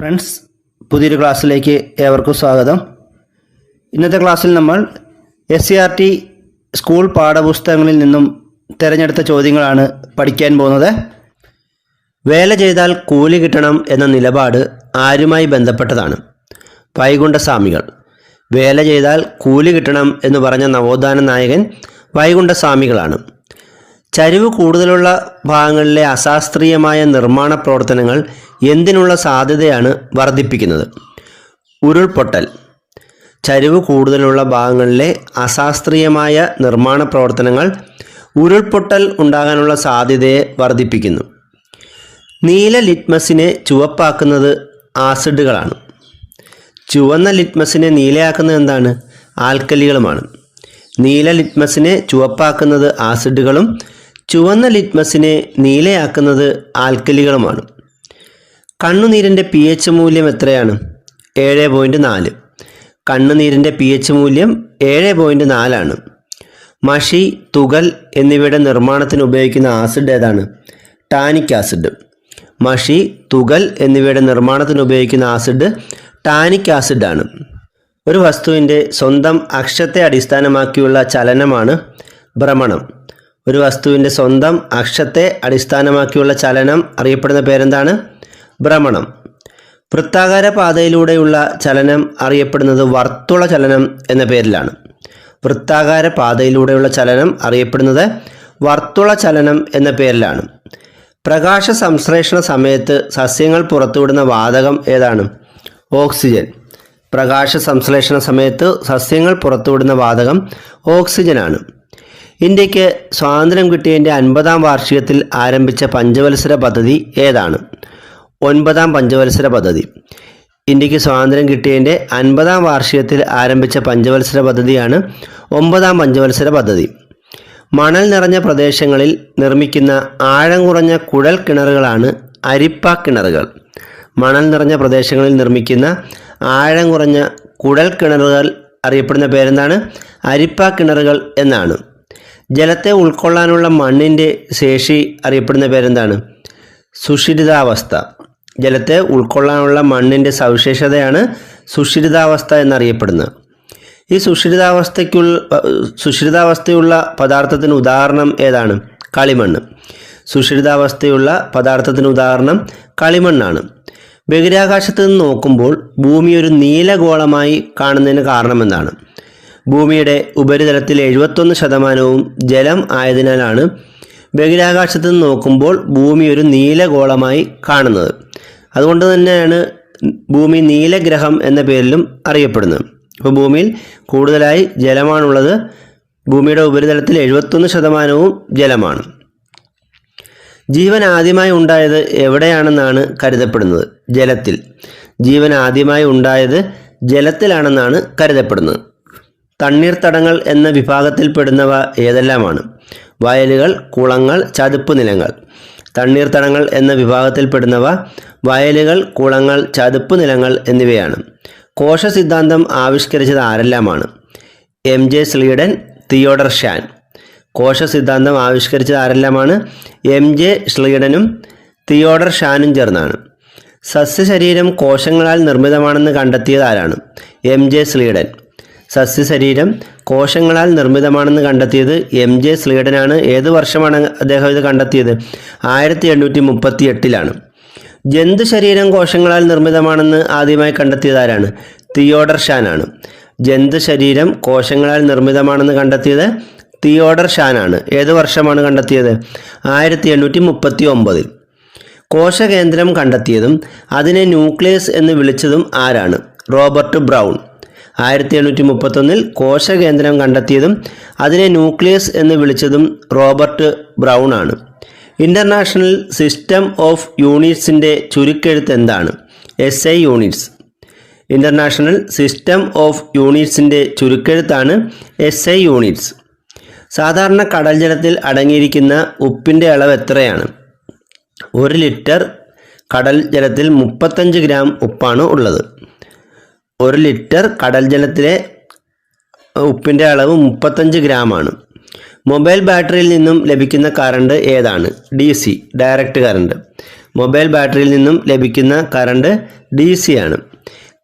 Friends പുതിയൊരു ക്ലാസ്സിലേക്ക് ഏവർക്കും സ്വാഗതം. ഇന്നത്തെ ക്ലാസ്സിൽ നമ്മൾ S C R T school പാഠപുസ്തകങ്ങളിൽ നിന്നും തിരഞ്ഞെടുത്ത ചോദ്യങ്ങളാണ് പഠിക്കാൻ പോകുന്നത്. വേല ചെയ്താൽ കൂലി കിട്ടണം എന്ന നിലപാട് ആരുമായി ബന്ധപ്പെട്ടതാണ്? വൈകുണ്ഠസ്വാമികൾ. വേല ചെയ്താൽ കൂലി കിട്ടണം എന്ന് പറഞ്ഞ നവോത്ഥാന നായകൻ വൈകുണ്ഠസ്വാമികളാണ്. ചരിവ് കൂടുതലുള്ള ഭാഗങ്ങളിലെ അശാസ്ത്രീയമായ നിർമ്മാണ പ്രവർത്തനങ്ങൾ എന്തിനുള്ള സാധ്യതയാണ് വർദ്ധിപ്പിക്കുന്നത്? ഉരുൾപൊട്ടൽ. ചരിവ് കൂടുതലുള്ള ഭാഗങ്ങളിലെ അശാസ്ത്രീയമായ നിർമ്മാണ പ്രവർത്തനങ്ങൾ ഉരുൾപൊട്ടൽ ഉണ്ടാകാനുള്ള സാധ്യതയെ വർദ്ധിപ്പിക്കുന്നു. നീല ലിറ്റ്മസിനെ ചുവപ്പാക്കുന്നത് ആസിഡുകളാണ്. ചുവന്ന ലിറ്റ്മസിനെ നീലയാക്കുന്നത് എന്താണ്? ആൽക്കലികളുമാണ്. നീല ലിറ്റ്മസിനെ ചുവപ്പാക്കുന്നത് ആസിഡുകളും ചുവന്ന ലിറ്റ്മസിനെ നീലയാക്കുന്നത് ആൽക്കലികളുമാണ്. കണ്ണുനീരിന്റെ പി എച്ച് മൂല്യം എത്രയാണ്? ഏഴ് പോയിന്റ് നാല്. കണ്ണുനീരിന്റെ പി എച്ച് മൂല്യം ഏഴ് പോയിന്റ് നാലാണ്. മഷി തുകൽ എന്നിവയുടെ നിർമ്മാണത്തിന് ഉപയോഗിക്കുന്ന ആസിഡ് ഏതാണ്? Tannic acid. മഷി തുകൽ എന്നിവയുടെ നിർമ്മാണത്തിന് ഉപയോഗിക്കുന്ന ആസിഡ് ടാനിക് ആസിഡാണ്. ഒരു വസ്തുവിന്റെ സ്വന്തം അക്ഷത്തെ അടിസ്ഥാനമാക്കിയുള്ള ചലനമാണ് ഭ്രമണം. ഒരു വസ്തുവിന്റെ സ്വന്തം അക്ഷത്തെ അടിസ്ഥാനമാക്കിയുള്ള ചലനം അറിയപ്പെടുന്ന പേരെന്താണ്? ഭ്രമണം. വൃത്താകാര പാതയിലൂടെയുള്ള ചലനം അറിയപ്പെടുന്നത് വർത്തുള ചലനം എന്ന പേരിലാണ്. വൃത്താകാര പാതയിലൂടെയുള്ള ചലനം അറിയപ്പെടുന്നത് വർത്തുള ചലനം എന്ന പേരിലാണ്. പ്രകാശ സംശ്ലേഷണ സമയത്ത് സസ്യങ്ങൾ പുറത്തുവിടുന്ന വാതകം ഏതാണ്? ഓക്സിജൻ. പ്രകാശ സംശ്ലേഷണ സമയത്ത് സസ്യങ്ങൾ പുറത്തുവിടുന്ന വാതകം ഓക്സിജനാണ്. ഇന്ത്യയ്ക്ക് സ്വാതന്ത്ര്യം കിട്ടിയതിന്റെ അൻപതാം വാർഷികത്തിൽ ആരംഭിച്ച പഞ്ചവത്സര പദ്ധതി ഏതാണ്? ഒൻപതാം പഞ്ചവത്സര പദ്ധതി. ഇന്ത്യയ്ക്ക് സ്വാതന്ത്ര്യം കിട്ടിയതിന്റെ അൻപതാം വാർഷികത്തിൽ ആരംഭിച്ച പഞ്ചവത്സര പദ്ധതിയാണ് ഒമ്പതാം പഞ്ചവത്സര പദ്ധതി. മണൽ നിറഞ്ഞ പ്രദേശങ്ങളിൽ നിർമ്മിക്കുന്ന ആഴം കുറഞ്ഞ കുഴൽ കിണറുകളാണ് അരിപ്പ കിണറുകൾ. മണൽ നിറഞ്ഞ പ്രദേശങ്ങളിൽ നിർമ്മിക്കുന്ന ആഴം കുറഞ്ഞ കുഴൽ കിണറുകൾ അറിയപ്പെടുന്ന പേരെന്താണ്? അരിപ്പ കിണറുകൾ എന്നാണ്. ജലത്തെ ഉൾക്കൊള്ളാനുള്ള മണ്ണിന്റെ ശേഷി അറിയപ്പെടുന്ന പേരെന്താണ്? സുഷിരിതാവസ്ഥ. ജലത്തെ ഉൾക്കൊള്ളാനുള്ള മണ്ണിന്റെ സവിശേഷതയാണ് സുഷിരിതാവസ്ഥ എന്നറിയപ്പെടുന്നത്. ഈ സുഷിരിതാവസ്ഥയ്ക്കുള്ള സുഷിരിതാവസ്ഥയുള്ള പദാർത്ഥത്തിന് ഉദാഹരണം ഏതാണ്? കളിമണ്ണ്. സുഷിരിതാവസ്ഥയുള്ള പദാർത്ഥത്തിന് ഉദാഹരണം കളിമണ്ണാണ്. ബഹിരാകാശത്ത് നിന്ന് നോക്കുമ്പോൾ ഭൂമി ഒരു നീലഗോളമായി കാണുന്നതിന് കാരണമെന്താണ്? ഭൂമിയുടെ ഉപരിതലത്തിൽ എഴുപത്തൊന്ന് ശതമാനവും ജലം ആയതിനാലാണ് ബഹിരാകാശത്ത് നിന്ന് നോക്കുമ്പോൾ ഭൂമി ഒരു നീലഗോളമായി കാണുന്നത്. അതുകൊണ്ട് തന്നെയാണ് ഭൂമി നീലഗ്രഹം എന്ന പേരിലും അറിയപ്പെടുന്നത്. അപ്പോൾ ഭൂമിയിൽ കൂടുതലായി ജലമാണുള്ളത്. ഭൂമിയുടെ ഉപരിതലത്തിൽ എഴുപത്തൊന്ന് ശതമാനവും ജലമാണ്. ജീവൻ ആദ്യമായി ഉണ്ടായത് എവിടെയാണെന്നാണ് കരുതപ്പെടുന്നത്? ജലത്തിൽ. ജീവൻ ആദ്യമായി ഉണ്ടായത് ജലത്തിലാണെന്നാണ് കരുതപ്പെടുന്നത്. തണ്ണീർത്തടങ്ങൾ എന്ന വിഭാഗത്തിൽപ്പെടുന്നവ ഏതെല്ലാമാണ്? വയലുകൾ കുളങ്ങൾ ചതുപ്പ് നിലങ്ങൾ. തണ്ണീർത്തടങ്ങൾ എന്ന വിഭാഗത്തിൽപ്പെടുന്നവ വയലുകൾ കുളങ്ങൾ ചതുപ്പ് നിലങ്ങൾ എന്നിവയാണ്. കോശ സിദ്ധാന്തം ആവിഷ്കരിച്ചത് ആരെല്ലാമാണ്? M J Schleiden Theodor Schwann. കോശ സിദ്ധാന്തം ആവിഷ്കരിച്ചത് ആരെല്ലാമാണ്? എം ജെ സ്ലീഡനും തിയോഡർ ഷാനും ചേർന്നാണ്. സസ്യശരീരം കോശങ്ങളാൽ നിർമ്മിതമാണെന്ന് കണ്ടെത്തിയത് ആരാണ്? എം ജെ സ്ലീഡൻ സസ്യശരീരം കോശങ്ങളാൽ നിർമ്മിതമാണെന്ന് കണ്ടെത്തിയത് എം ജെ സ്ലീഡനാണ് ഏത് വർഷമാണ് അദ്ദേഹം ഇത് കണ്ടെത്തിയത്? ആയിരത്തി എണ്ണൂറ്റി മുപ്പത്തി എട്ടിലാണ് ജന്തു ശരീരം കോശങ്ങളാൽ നിർമ്മിതമാണെന്ന് ആദ്യമായി കണ്ടെത്തിയത് ആരാണ്? തിയോഡർ ഷാനാണ്. ജന്തു ശരീരം കോശങ്ങളാൽ നിർമ്മിതമാണെന്ന് കണ്ടെത്തിയത് തിയോഡർ ഷാനാണ്. ഏത് വർഷമാണ് കണ്ടെത്തിയത്? ആയിരത്തി എണ്ണൂറ്റി മുപ്പത്തി ഒമ്പതിൽ കോശകേന്ദ്രം കണ്ടെത്തിയതും അതിനെ ന്യൂക്ലിയസ് എന്ന് വിളിച്ചതും ആരാണ്? Robert Brown. ആയിരത്തി എണ്ണൂറ്റി മുപ്പത്തൊന്നിൽ കോശകേന്ദ്രം കണ്ടെത്തിയതും അതിനെ ന്യൂക്ലിയസ് എന്ന് വിളിച്ചതും റോബർട്ട് ബ്രൗൺ ആണ്. ഇന്റർനാഷണൽ സിസ്റ്റം ഓഫ് യൂണിറ്റ്സിന്റെ ചുരുക്കെഴുത്ത് എന്താണ്? S I units. International system of യൂണിറ്റ്സിന്റെ ചുരുക്കെഴുത്താണ് എസ് ഐ യൂണിറ്റ്സ്. സാധാരണ കടൽ ജലത്തിൽ അടങ്ങിയിരിക്കുന്ന ഉപ്പിന്റെ അളവ് എത്രയാണ്? ഒരു ലിറ്റർ കടൽ ജലത്തിൽ മുപ്പത്തഞ്ച് ഗ്രാം ഉപ്പാണ് ഉള്ളത്. ഒരു ലിറ്റർ കടൽ ജലത്തിലെ ഉപ്പിന്റെ അളവ് മുപ്പത്തഞ്ച് ഗ്രാമാണ് മൊബൈൽ ബാറ്ററിയിൽ നിന്നും ലഭിക്കുന്ന കറണ്ട് ഏതാണ്? D C direct current mobile ബാറ്ററിയിൽ നിന്നും ലഭിക്കുന്ന കറണ്ട് ഡി സി ആണ്.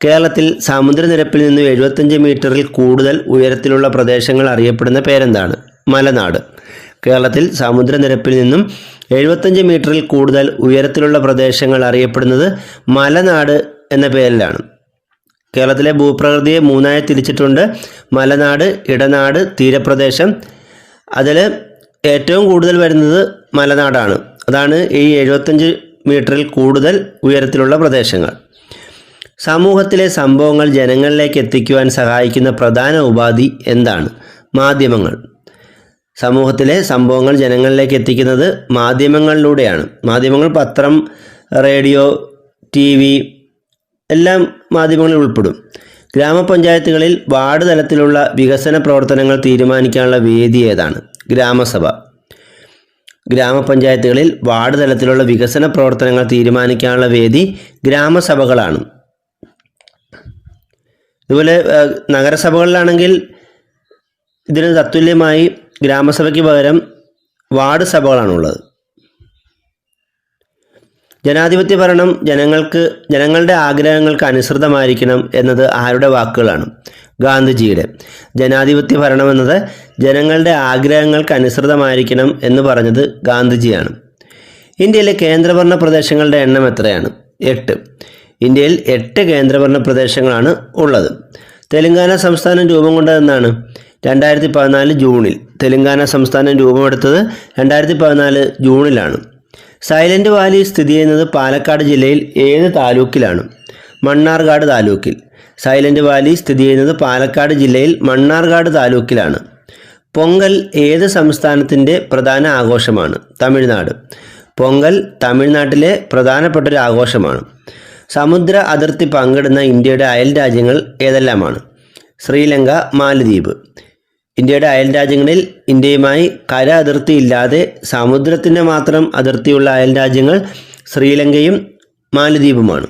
കേരളത്തിൽ സമുദ്രനിരപ്പിൽ നിന്നും എഴുപത്തഞ്ച് മീറ്ററിൽ കൂടുതൽ ഉയരത്തിലുള്ള പ്രദേശങ്ങൾ അറിയപ്പെടുന്ന പേരെന്താണ്? മലനാട്. കേരളത്തിൽ സമുദ്രനിരപ്പിൽ നിന്നും എഴുപത്തഞ്ച് മീറ്ററിൽ കൂടുതൽ ഉയരത്തിലുള്ള പ്രദേശങ്ങൾ അറിയപ്പെടുന്നത് മലനാട് എന്ന പേരിലാണ്. കേരളത്തിലെ ഭൂപ്രകൃതിയെ മൂന്നായി തിരിച്ചിട്ടുണ്ട്. മലനാട് ഇടനാട് തീരപ്രദേശം. അതിൽ ഏറ്റവും കൂടുതൽ വരുന്നത് മലനാടാണ്. അതാണ് ഈ എഴുപത്തഞ്ച് മീറ്ററിൽ കൂടുതൽ ഉയരത്തിലുള്ള പ്രദേശങ്ങൾ. സമൂഹത്തിലെ സംഭവങ്ങൾ ജനങ്ങളിലേക്ക് എത്തിക്കുവാൻ സഹായിക്കുന്ന പ്രധാന ഉപാധി എന്താണ്? മാധ്യമങ്ങൾ. സമൂഹത്തിലെ സംഭവങ്ങൾ ജനങ്ങളിലേക്ക് എത്തിക്കുന്നത് മാധ്യമങ്ങളിലൂടെയാണ്. മാധ്യമങ്ങൾ പത്രം റേഡിയോ ടി എല്ലാം മാധ്യമങ്ങളിൽ ഉൾപ്പെടും. ഗ്രാമപഞ്ചായത്തുകളിൽ വാർഡ് തലത്തിലുള്ള വികസന പ്രവർത്തനങ്ങൾ തീരുമാനിക്കാനുള്ള വേദി ഏതാണ്? ഗ്രാമസഭ. ഗ്രാമപഞ്ചായത്തുകളിൽ വാർഡ് തലത്തിലുള്ള വികസന പ്രവർത്തനങ്ങൾ തീരുമാനിക്കാനുള്ള വേദി ഗ്രാമസഭകളാണ്. അതുപോലെ നഗരസഭകളിലാണെങ്കിൽ ഇതിന് തത്തുല്യമായി ഗ്രാമസഭയ്ക്ക് പകരം വാർഡ് സഭകളാണുള്ളത്. ജനാധിപത്യ ഭരണം ജനങ്ങൾക്ക് ജനങ്ങളുടെ ആഗ്രഹങ്ങൾക്ക് അനുസൃതമായിരിക്കണം എന്നത് ആരുടെ വാക്കുകളാണ്? ഗാന്ധിജിയുടെ. ജനാധിപത്യ ഭരണം എന്നത് ജനങ്ങളുടെ ആഗ്രഹങ്ങൾക്ക് അനുസൃതമായിരിക്കണം എന്ന് പറഞ്ഞത് ഗാന്ധിജിയാണ്. ഇന്ത്യയിലെ കേന്ദ്രഭരണ പ്രദേശങ്ങളുടെ എണ്ണം എത്രയാണ്? എട്ട്. ഇന്ത്യയിൽ എട്ട് കേന്ദ്രഭരണ പ്രദേശങ്ങളാണ് ഉള്ളത്. തെലങ്കാന സംസ്ഥാനം രൂപം കൊണ്ടതെന്നാണ് രണ്ടായിരത്തി പതിനാല് ജൂണിൽ. തെലങ്കാന സംസ്ഥാനം രൂപമെടുത്തത് രണ്ടായിരത്തി പതിനാല് ജൂണിലാണ്. സൈലന്റ് വാലി സ്ഥിതി ചെയ്യുന്നത് പാലക്കാട് ജില്ലയിൽ ഏത് താലൂക്കിലാണ്. മണ്ണാർക്കാട് താലൂക്കിൽ. സൈലന്റ് വാലി സ്ഥിതി ചെയ്യുന്നത് പാലക്കാട് ജില്ലയിൽ മണ്ണാർക്കാട് താലൂക്കിലാണ്. പൊങ്കൽ ഏത് സംസ്ഥാനത്തിന്റെ പ്രധാന ആഘോഷമാണ്? തമിഴ്നാട്. പൊങ്കൽ തമിഴ്നാട്ടിലെ പ്രധാനപ്പെട്ട ഒരു ആഘോഷമാണ്. സമുദ്ര അതിർത്തി പങ്കിടുന്ന ഇന്ത്യയുടെ അയൽ രാജ്യങ്ങൾ ഏതെല്ലാമാണ്? ശ്രീലങ്ക മാലദ്വീപ്. ഇന്ത്യയുടെ അയൽ രാജ്യങ്ങളിൽ ഇന്ത്യയുമായി കര അതിർത്തി ഇല്ലാതെ സമുദ്രത്തിന്റെ മാത്രം അതിർത്തിയുള്ള അയൽ രാജ്യങ്ങൾ ശ്രീലങ്കയും മാലദ്വീപുമാണ്.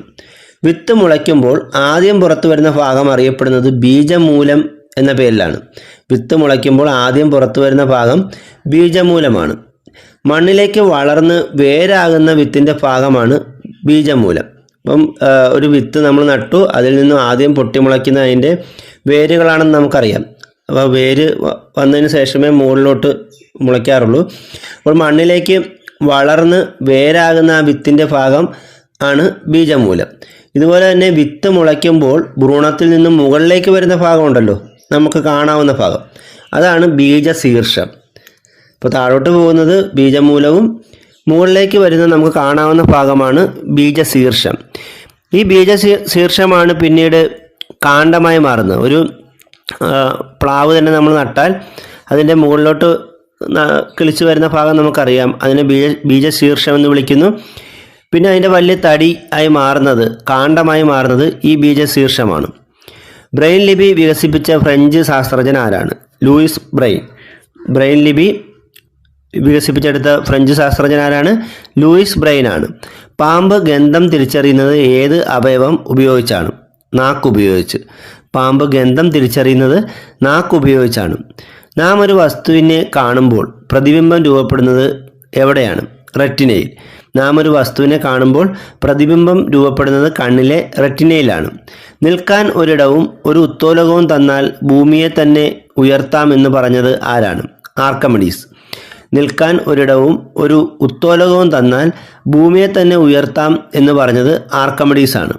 വിത്ത് മുളയ്ക്കുമ്പോൾ ആദ്യം പുറത്തു വരുന്ന ഭാഗം അറിയപ്പെടുന്നത് ബീജമൂലം എന്ന പേരിലാണ്. വിത്ത് മുളയ്ക്കുമ്പോൾ ആദ്യം പുറത്തു വരുന്ന ഭാഗം ബീജമൂലമാണ്. മണ്ണിലേക്ക് വളർന്ന് വേരാകുന്ന വിത്തിന്റെ ഭാഗമാണ് ബീജമൂലം. അപ്പം ഒരു വിത്ത് നമ്മൾ നട്ടു അതിൽ നിന്നും ആദ്യം പൊട്ടിമുളയ്ക്കുന്ന അതിന്റെ വേരുകളാണെന്ന് നമുക്കറിയാം. അപ്പോൾ വേര് വന്നതിന് ശേഷമേ മുകളിലോട്ട് മുളയ്ക്കാറുള്ളൂ. അപ്പോൾ മണ്ണിലേക്ക് വളർന്ന് വേരാകുന്ന ആ വിത്തിന്റെ ഭാഗം ആണ് ബീജമൂലം. ഇതുപോലെ തന്നെ വിത്ത് മുളയ്ക്കുമ്പോൾ ഭ്രൂണത്തിൽ നിന്നും മുകളിലേക്ക് വരുന്ന ഭാഗമുണ്ടല്ലോ നമുക്ക് കാണാവുന്ന ഭാഗം. അതാണ് ബീജശീർഷം. ഇപ്പോൾ താഴോട്ട് പോകുന്നത് ബീജമൂലവും മുകളിലേക്ക് വരുന്ന നമുക്ക് കാണാവുന്ന ഭാഗമാണ് ബീജശീർഷം. ഈ ബീജശീർഷമാണ് പിന്നീട് കാണ്ഡമായി മാറുന്നത്. ഒരു പ്ലാവ് തന്നെ നമ്മൾ നട്ടാൽ അതിന്റെ മുകളിലോട്ട് കിളിച്ചു വരുന്ന ഭാഗം നമുക്കറിയാം. അതിനെ ബീജ ബീജശീർഷം എന്ന് വിളിക്കുന്നു. പിന്നെ അതിന്റെ വലിയ തടി ആയി മാറുന്നത് കാണ്ഡമായി മാറുന്നത് ഈ ബീജശീർഷമാണ്. ബ്രെയിൻ ലിപി വികസിപ്പിച്ച ഫ്രഞ്ച് ശാസ്ത്രജ്ഞൻ ആരാണ്? Luis brain. ബ്രെയിൻ ലിപി വികസിപ്പിച്ചെടുത്ത ഫ്രഞ്ച് ശാസ്ത്രജ്ഞൻ ആരാണ്? ലൂയിസ് ബ്രെയിൻ ആണ്. പാമ്പ് ഗന്ധം തിരിച്ചറിയുന്നത് ഏത് അവയവം ഉപയോഗിച്ചാണ്? നാക്ക് ഉപയോഗിച്ച്. പാമ്പ് ഗന്ധം തിരിച്ചറിയുന്നത് നാക്ക് ഉപയോഗിച്ചാണ്. നാം ഒരു വസ്തുവിനെ കാണുമ്പോൾ പ്രതിബിംബം രൂപപ്പെടുന്നത് എവിടെയാണ്? റെറ്റിനയിൽ. നാം ഒരു വസ്തുവിനെ കാണുമ്പോൾ പ്രതിബിംബം രൂപപ്പെടുന്നത് കണ്ണിലെ റെറ്റിനയിലാണ്. നിൽക്കാൻ ഒരിടവും ഒരു ഉത്തോലകവും തന്നാൽ ഭൂമിയെ തന്നെ ഉയർത്താമെന്ന് പറഞ്ഞത് ആരാണ്? ആർക്കമഡീസ്. നിൽക്കാൻ ഒരിടവും ഒരു ഉത്തോലകവും തന്നാൽ ഭൂമിയെ തന്നെ ഉയർത്താം എന്ന് പറഞ്ഞത് ആർക്കമഡീസ് ആണ്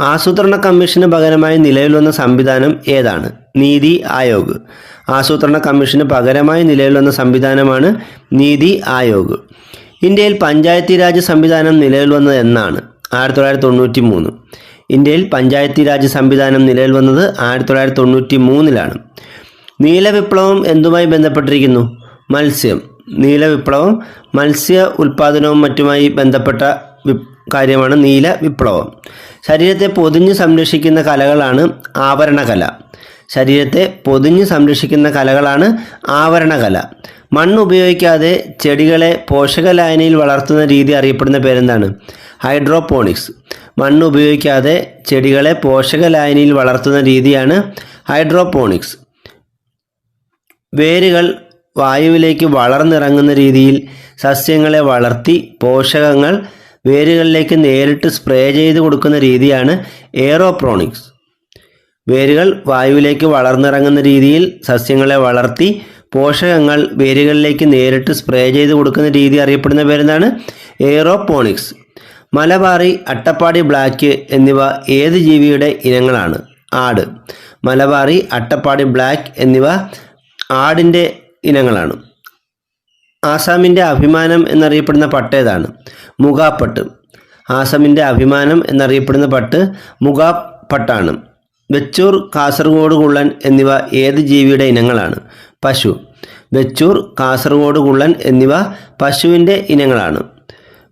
ആസൂത്രണ കമ്മീഷന് പകരമായി നിലവിൽ വന്ന സംവിധാനം ഏതാണ്? നീതി ആയോഗ്. ആസൂത്രണ കമ്മീഷന് പകരമായി നിലവിൽ വന്ന സംവിധാനമാണ് നീതി ആയോഗ്. ഇന്ത്യയിൽ പഞ്ചായത്തി രാജ് സംവിധാനം നിലവിൽ വന്നത് എന്നാണ്. ആയിരത്തി തൊള്ളായിരത്തി തൊണ്ണൂറ്റി മൂന്ന് ഇന്ത്യയിൽ പഞ്ചായത്തി രാജ് സംവിധാനം നിലവിൽ വന്നത് ആയിരത്തി തൊള്ളായിരത്തി തൊണ്ണൂറ്റി മൂന്നിലാണ് നീലവിപ്ലവം എന്തുമായി ബന്ധപ്പെട്ടിരിക്കുന്നു? മത്സ്യം. നീലവിപ്ലവം മത്സ്യ ഉൽപാദനവും മറ്റുമായി ബന്ധപ്പെട്ട കാര്യമാണ് നീല വിപ്ലവം ശരീരത്തെ പൊതിഞ്ഞ് സംരക്ഷിക്കുന്ന കലകളാണ് ആവരണകല. ശരീരത്തെ പൊതിഞ്ഞ് സംരക്ഷിക്കുന്ന കലകളാണ് ആവരണകല. മണ്ണ് ഉപയോഗിക്കാതെ ചെടികളെ പോഷക പോഷകലായനിയിൽ വളർത്തുന്ന രീതി അറിയപ്പെടുന്ന പേരെന്താണ്? ഹൈഡ്രോപോണിക്സ്. മണ്ണ് ഉപയോഗിക്കാതെ ചെടികളെ പോഷക പോഷകലായനിയിൽ വളർത്തുന്ന രീതിയാണ് ഹൈഡ്രോപോണിക്സ്. വേരുകൾ വായുവിലേക്ക് വളർന്നിറങ്ങുന്ന രീതിയിൽ സസ്യങ്ങളെ വളർത്തി പോഷകങ്ങൾ വേരുകളിലേക്ക് നേരിട്ട് സ്പ്രേ ചെയ്ത് കൊടുക്കുന്ന രീതിയാണ് എയറോപ്രോണിക്സ്. വേരുകൾ വായുവിലേക്ക് വളർന്നിറങ്ങുന്ന രീതിയിൽ സസ്യങ്ങളെ വളർത്തി പോഷകങ്ങൾ വേരുകളിലേക്ക് നേരിട്ട് സ്പ്രേ ചെയ്ത് കൊടുക്കുന്ന രീതി അറിയപ്പെടുന്ന പേരെന്താണ്? എയറോപോണിക്സ് മലബാറി അട്ടപ്പാടി ബ്ലാക്ക് എന്നിവ ഏത് ജീവിയുടെ ഇനങ്ങളാണ്? ആട്. മലബാറി അട്ടപ്പാടി ബ്ലാക്ക് എന്നിവ ആടിന്റെ ഇനങ്ങളാണ്. ആസാമിന്റെ അഭിമാനം എന്നറിയപ്പെടുന്ന പട്ട് ഏതാണ്? മുഗാപ്പട്ട് ആസാമിന്റെ അഭിമാനം എന്നറിയപ്പെടുന്ന പട്ട് മുഗാപ്പട്ടാണ് വെച്ചൂർ കാസർഗോഡ് കുള്ളൻ എന്നിവ ഏത് ജീവിയുടെ ഇനങ്ങളാണ്? പശു. വെച്ചൂർ കാസർഗോഡ് കുള്ളൻ എന്നിവ പശുവിന്റെ ഇനങ്ങളാണ്.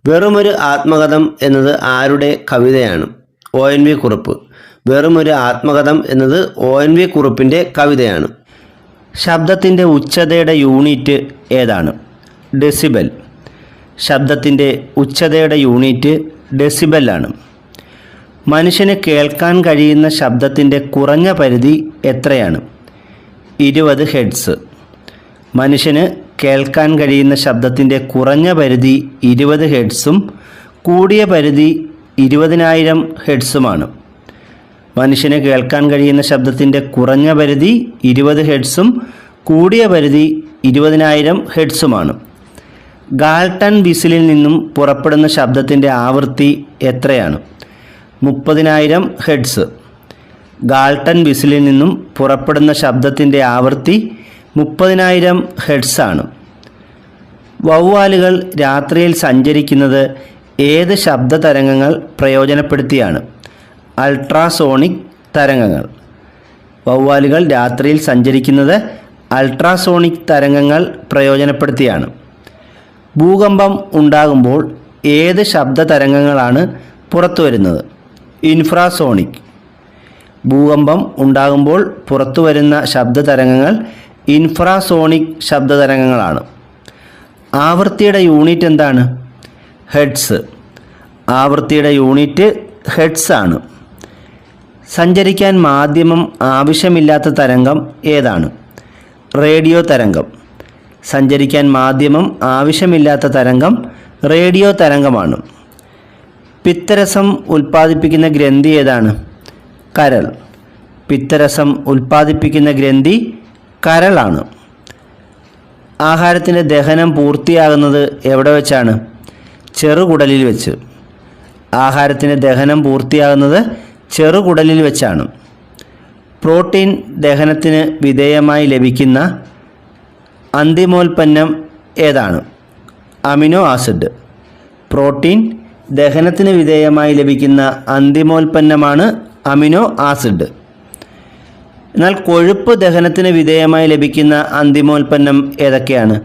വെറുമൊരു ആത്മകഥം എന്നത് ആരുടെ കവിതയാണ്? O N V Kurup. വെറുമൊരു ആത്മകഥം എന്നത് ഒ എൻ വി കുറുപ്പിന്റെ കവിതയാണ്. ശബ്ദത്തിന്റെ ഉച്ചതയുടെ യൂണിറ്റ് ഏതാണ്? ഡെസിബൽ. ശബ്ദത്തിന്റെ ഉച്ചതയുടെ യൂണിറ്റ് ഡെസിബലാണ് മനുഷ്യന് കേൾക്കാൻ കഴിയുന്ന ശബ്ദത്തിന്റെ കുറഞ്ഞ പരിധി എത്രയാണ്? ഇരുപത് ഹെഡ്സ്. മനുഷ്യന് കേൾക്കാൻ കഴിയുന്ന ശബ്ദത്തിന്റെ കുറഞ്ഞ പരിധി ഇരുപത് ഹെഡ്സും കൂടിയ പരിധി ഇരുപതിനായിരം ഹെഡ്സുമാണ്. മനുഷ്യന് കേൾക്കാൻ കഴിയുന്ന ശബ്ദത്തിന്റെ കുറഞ്ഞ പരിധി ഇരുപത് ഹെഡ്സും കൂടിയ പരിധി ഇരുപതിനായിരം ഹെഡ്സുമാണ്. ഗാൾട്ടൺ വിസിലിൽ നിന്നും പുറപ്പെടുന്ന ശബ്ദത്തിന്റെ ആവൃത്തി എത്രയാണ്? മുപ്പതിനായിരം ഹെഡ്സ്. ഗാൾട്ടൺ വിസിലിൽ നിന്നും പുറപ്പെടുന്ന ശബ്ദത്തിന്റെ ആവൃത്തി മുപ്പതിനായിരം ആണ്. വവ്വാലുകൾ രാത്രിയിൽ സഞ്ചരിക്കുന്നത് ഏത് ശബ്ദ തരംഗങ്ങൾ പ്രയോജനപ്പെടുത്തിയാണ്? അൾട്രാസോണിക് തരംഗങ്ങൾ. വവ്വാലുകൾ രാത്രിയിൽ സഞ്ചരിക്കുന്നത് അൾട്രാസോണിക് തരംഗങ്ങൾ പ്രയോജനപ്പെടുത്തിയാണ്. ഭൂകമ്പം ഉണ്ടാകുമ്പോൾ ഏത് ശബ്ദ തരംഗങ്ങളാണ് പുറത്തു വരുന്നത് ഇൻഫ്രാസോണിക്. ഭൂകമ്പം ഉണ്ടാകുമ്പോൾ പുറത്തു വരുന്ന ശബ്ദ തരംഗങ്ങൾ ഇൻഫ്രാസോണിക് ശബ്ദ തരംഗങ്ങളാണ് ആവൃത്തിയുടെ യൂണിറ്റ് എന്താണ്? ഹെഡ്സ്. ആവൃത്തിയുടെ യൂണിറ്റ് ഹെഡ്സ് ആണ്. സഞ്ചരിക്കാൻ മാധ്യമം ആവശ്യമില്ലാത്ത തരംഗം ഏതാണ്? റേഡിയോ തരംഗം. സഞ്ചരിക്കാൻ മാധ്യമം ആവശ്യമില്ലാത്ത തരംഗം റേഡിയോ തരംഗമാണ്. പിത്തരസം ഉൽപ്പാദിപ്പിക്കുന്ന ഗ്രന്ഥി ഏതാണ്? കരൾ. പിത്തരസം ഉൽപ്പാദിപ്പിക്കുന്ന ഗ്രന്ഥി കരളാണ്. ആഹാരത്തിന്റെ ദഹനം പൂർത്തിയാകുന്നത് എവിടെ വെച്ചാണ്? ചെറുകുടലിൽ വെച്ച്. ആഹാരത്തിന്റെ ദഹനം പൂർത്തിയാകുന്നത് ചെറുകുടലിൽ വെച്ചാണ്. പ്രോട്ടീൻ ദഹനത്തിന് വിധേയമായി ലഭിക്കുന്ന അന്തിമോൽപ്പന്നം ഏതാണ്? Amino acid. പ്രോട്ടീൻ ദഹനത്തിന് വിധേയമായി ലഭിക്കുന്ന അന്തിമോൽപ്പന്നമാണ് അമിനോ ആസിഡ്. എന്നാൽ കൊഴുപ്പ് ദഹനത്തിന് വിധേയമായി ലഭിക്കുന്ന അന്തിമോൽപ്പന്നം ഏതൊക്കെയാണ്?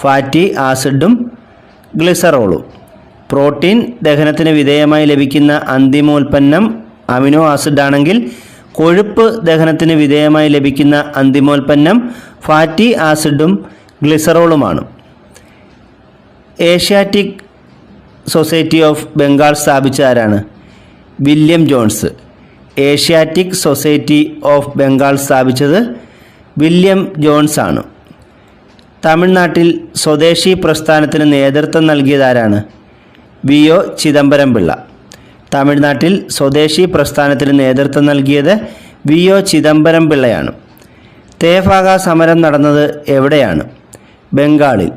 ഫാറ്റി ആസിഡും ഗ്ലിസറോളും. പ്രോട്ടീൻ ദഹനത്തിന് വിധേയമായി ലഭിക്കുന്ന അന്തിമോൽപ്പന്നം അമിനോ ആസിഡ് ആണെങ്കിൽ കൊഴുപ്പ് ദഹനത്തിന് വിധേയമായി ലഭിക്കുന്ന അന്തിമോൽപ്പന്നം ഫാറ്റി ആസിഡും ഗ്ലിസറോളുമാണ്. ഏഷ്യാറ്റിക് സൊസൈറ്റി ഓഫ് ബംഗാൾ സ്ഥാപിച്ച ആരാണ്? William Jones. Asiatic Society of Bengal സ്ഥാപിച്ചത് വില്യം ജോൺസ് ആണ് തമിഴ്നാട്ടിൽ സ്വദേശി പ്രസ്ഥാനത്തിന് നേതൃത്വം നൽകിയതാരാണ് വി ഒ ചിദംബരം പിള്ള തമിഴ്നാട്ടിൽ സ്വദേശി പ്രസ്ഥാനത്തിന് നേതൃത്വം നൽകിയത് വി ഒ ചിദംബരം പിള്ളയാണ് തേഫാഗ സമരം നടന്നത് എവിടെയാണ്? ബംഗാളിൽ.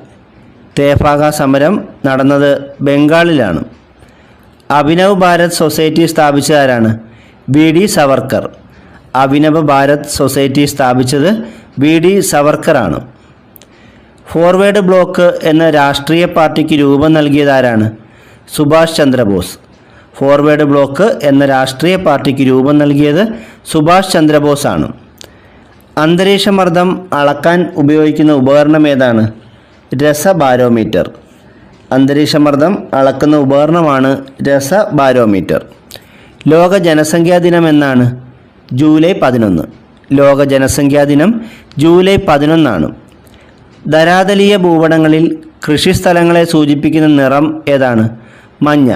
തേഫാഗ സമരം നടന്നത് ബംഗാളിലാണ്. അഭിനവ് ഭാരത് സൊസൈറ്റി സ്ഥാപിച്ചതാരാണ് V D Savarkar. Abhinav Bharat society സ്ഥാപിച്ചത് വി ഡി സവർക്കറാണ് ഫോർവേഡ് ബ്ലോക്ക് എന്ന രാഷ്ട്രീയ പാർട്ടിക്ക് രൂപം നൽകിയതാരാണ് സുഭാഷ് ചന്ദ്രബോസ്. ഫോർവേഡ് ബ്ലോക്ക് എന്ന രാഷ്ട്രീയ പാർട്ടിക്ക് രൂപം നൽകിയത് സുഭാഷ് ചന്ദ്രബോസാണ് അന്തരീക്ഷമർദ്ദം അളക്കാൻ ഉപയോഗിക്കുന്ന ഉപകരണം ഏതാണ്? രസബാരോമീറ്റർ. അന്തരീക്ഷമർദ്ദം അളക്കുന്ന ഉപകരണമാണ് രസബാരോമീറ്റർ. ലോക ജനസംഖ്യാ ദിനം എന്നാണ്? ജൂലൈ പതിനൊന്ന്. ലോക ജനസംഖ്യാ ദിനം ജൂലൈ പതിനൊന്നാണ്. ധരാതലീയ ഭൂപടങ്ങളിൽ കൃഷിസ്ഥലങ്ങളെ സൂചിപ്പിക്കുന്ന നിറം ഏതാണ്? മഞ്ഞ.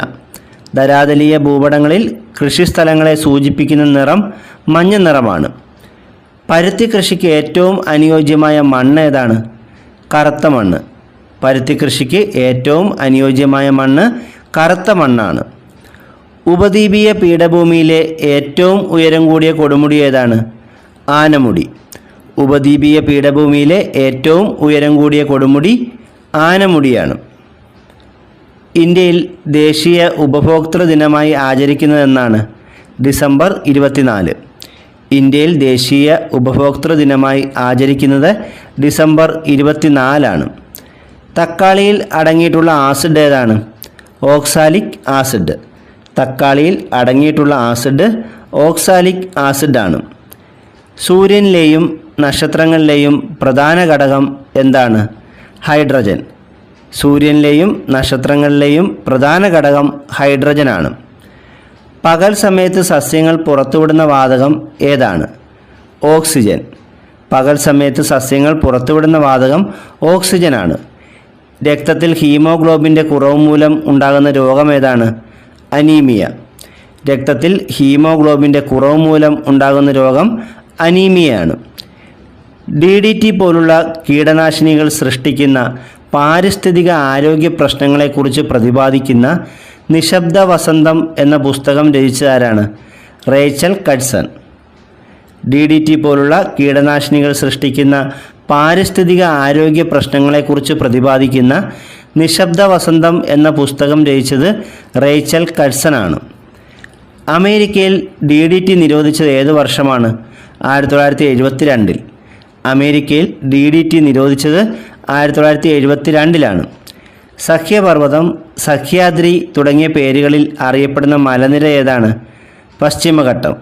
ധരാതലീയ ഭൂപടങ്ങളിൽ കൃഷിസ്ഥലങ്ങളെ സൂചിപ്പിക്കുന്ന നിറം മഞ്ഞ നിറമാണ്. പരുത്തി കൃഷിക്ക് ഏറ്റവും അനുയോജ്യമായ മണ്ണ് ഏതാണ്? കറുത്ത മണ്ണ്. പരുത്തി കൃഷിക്ക് ഏറ്റവും അനുയോജ്യമായ മണ്ണ് കറുത്ത മണ്ണാണ്. ഉപദ്വീപീയ പീഠഭൂമിയിലെ ഏറ്റവും ഉയരം കൂടിയ കൊടുമുടി ഏതാണ്? ആനമുടി. ഉപദ്വീപീയ പീഠഭൂമിയിലെ ഏറ്റവും ഉയരം കൂടിയ കൊടുമുടി ആനമുടിയാണ്. ഇന്ത്യയിൽ ദേശീയ ഉപഭോക്തൃ ദിനമായി ആചരിക്കുന്നതെന്നാണ് ഡിസംബർ ഇരുപത്തിനാല്. ഇന്ത്യയിൽ ദേശീയ ഉപഭോക്തൃ ദിനമായി ആചരിക്കുന്നത് ഡിസംബർ ഇരുപത്തിനാലാണ്. തക്കാളിയിൽ അടങ്ങിയിട്ടുള്ള ആസിഡ് ഏതാണ്? Oxalic acid. തക്കാളിയിൽ അടങ്ങിയിട്ടുള്ള ആസിഡ് ഓക്സാലിക് ആസിഡാണ്. സൂര്യനിലെയും നക്ഷത്രങ്ങളിലെയും പ്രധാന ഘടകം എന്താണ്? ഹൈഡ്രജൻ. സൂര്യനിലെയും നക്ഷത്രങ്ങളിലെയും പ്രധാന ഘടകം ഹൈഡ്രജനാണ്. പകൽ സമയത്ത് സസ്യങ്ങൾ പുറത്തുവിടുന്ന വാതകം ഏതാണ്? ഓക്സിജൻ. പകൽ സമയത്ത് സസ്യങ്ങൾ പുറത്തുവിടുന്ന വാതകം ഓക്സിജനാണ്. രക്തത്തിൽ ഹീമോഗ്ലോബിന്റെ കുറവ് മൂലം ഉണ്ടാകുന്ന രോഗം ഏതാണ്? അനീമിയ. രക്തത്തിൽ ഹീമോഗ്ലോബിന്റെ കുറവ് മൂലം ഉണ്ടാകുന്ന രോഗം അനീമിയയാണ്. ഡി ഡി ടി പോലുള്ള കീടനാശിനികൾ സൃഷ്ടിക്കുന്ന പാരിസ്ഥിതിക ആരോഗ്യ പ്രശ്നങ്ങളെക്കുറിച്ച് പ്രതിപാദിക്കുന്ന നിശബ്ദ വസന്തം എന്ന പുസ്തകം രചിച്ചതാരാണ്? Rachel Carson. D D T പോലുള്ള കീടനാശിനികൾ സൃഷ്ടിക്കുന്ന പാരിസ്ഥിതിക ആരോഗ്യ പ്രശ്നങ്ങളെക്കുറിച്ച് പ്രതിപാദിക്കുന്ന നിശബ്ദ വസന്തം എന്ന പുസ്തകം രചിച്ചത് റേച്ചൽ കഡ്സൺ ആണ് അമേരിക്കയിൽ ഡി ഡി ടി നിരോധിച്ചത് ഏത് വർഷമാണ്? ആയിരത്തി തൊള്ളായിരത്തി എഴുപത്തി രണ്ടിൽ അമേരിക്കയിൽ ഡി ഡി ടി നിരോധിച്ചത് ആയിരത്തി തൊള്ളായിരത്തി എഴുപത്തി രണ്ടിലാണ് സഖ്യപർവതം സഖ്യാദ്രി തുടങ്ങിയ പേരുകളിൽ അറിയപ്പെടുന്ന മലനിര ഏതാണ്? പശ്ചിമഘട്ടം.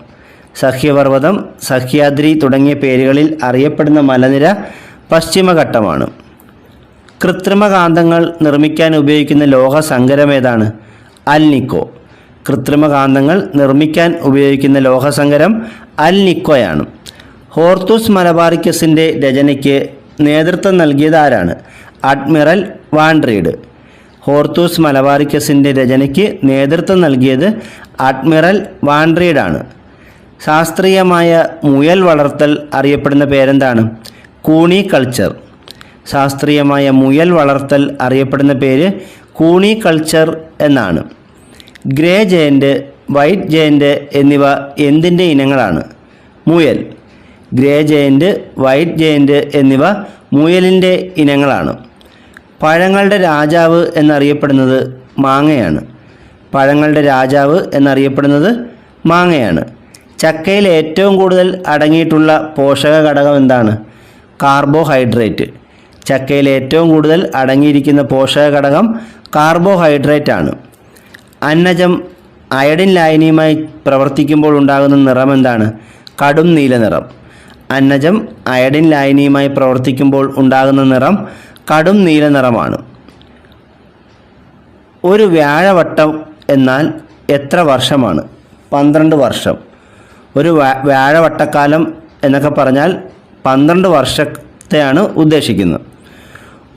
സഖ്യപർവതം സഖ്യാദ്രി തുടങ്ങിയ പേരുകളിൽ അറിയപ്പെടുന്ന മലനിര പശ്ചിമഘട്ടമാണ്. കൃത്രിമകാന്തങ്ങൾ നിർമ്മിക്കാൻ ഉപയോഗിക്കുന്ന ലോഹ സങ്കരം ഏതാണ്? അൽനിക്കോ. കൃത്രിമകാന്തങ്ങൾ നിർമ്മിക്കാൻ ഉപയോഗിക്കുന്ന ലോഹസങ്കരം അൽനിക്കോയാണ്. ഹോർത്തൂസ് മലബാറിക്കസിന്റെ രചനയ്ക്ക് നേതൃത്വം നൽകിയത് ആരാണ്? Admiral Van Rheede. ഹോർത്തൂസ് മലബാറിക്കസിന്റെ രചനയ്ക്ക് നേതൃത്വം നൽകിയത് അഡ്മിറൽ വാൻഡ്രീഡാണ്. ശാസ്ത്രീയമായ മുയൽ വളർത്തൽ അറിയപ്പെടുന്ന പേരെന്താണ്? Cuniculture. ശാസ്ത്രീയമായ മുയൽ വളർത്തൽ അറിയപ്പെടുന്ന പേര് കൂണി കൾച്ചർ എന്നാണ്. ഗ്രേ ജയന്റ് വൈറ്റ് ജയന്റ് എന്നിവ എന്തിന്റെ ഇനങ്ങളാണ്? മുയൽ. ഗ്രേ ജയന്റ് വൈറ്റ് ജയന്റ് എന്നിവ മുയലിന്റെ ഇനങ്ങളാണ്. പഴങ്ങളുടെ രാജാവ് എന്നറിയപ്പെടുന്നത് മാങ്ങയാണ്. പഴങ്ങളുടെ രാജാവ് എന്നറിയപ്പെടുന്നത് മാങ്ങയാണ്. ചക്കയിൽ ഏറ്റവും കൂടുതൽ അടങ്ങിയിട്ടുള്ള പോഷക ഘടകം എന്താണ്? കാർബോഹൈഡ്രേറ്റ്. ചക്കയിൽ ഏറ്റവും കൂടുതൽ അടങ്ങിയിരിക്കുന്ന പോഷക ഘടകം കാർബോഹൈഡ്രേറ്റ് ആണ് അന്നജം അയഡിൻ ലായനിയുമായി പ്രവർത്തിക്കുമ്പോൾ ഉണ്ടാകുന്ന നിറം എന്താണ്? കടും നീല നിറം. അന്നജം അയഡിൻ ലായനിയുമായി പ്രവർത്തിക്കുമ്പോൾ ഉണ്ടാകുന്ന നിറം കടും നീല നിറമാണ്. ഒരു വ്യാഴവട്ടം എന്നാൽ എത്ര വർഷമാണ്? പന്ത്രണ്ട് വർഷം. ഒരു വ്യാ- വ്യാഴവട്ടക്കാലം എന്നൊക്കെ പറഞ്ഞാൽ പന്ത്രണ്ട് വർഷത്തെയാണ് ഉദ്ദേശിക്കുന്നത്.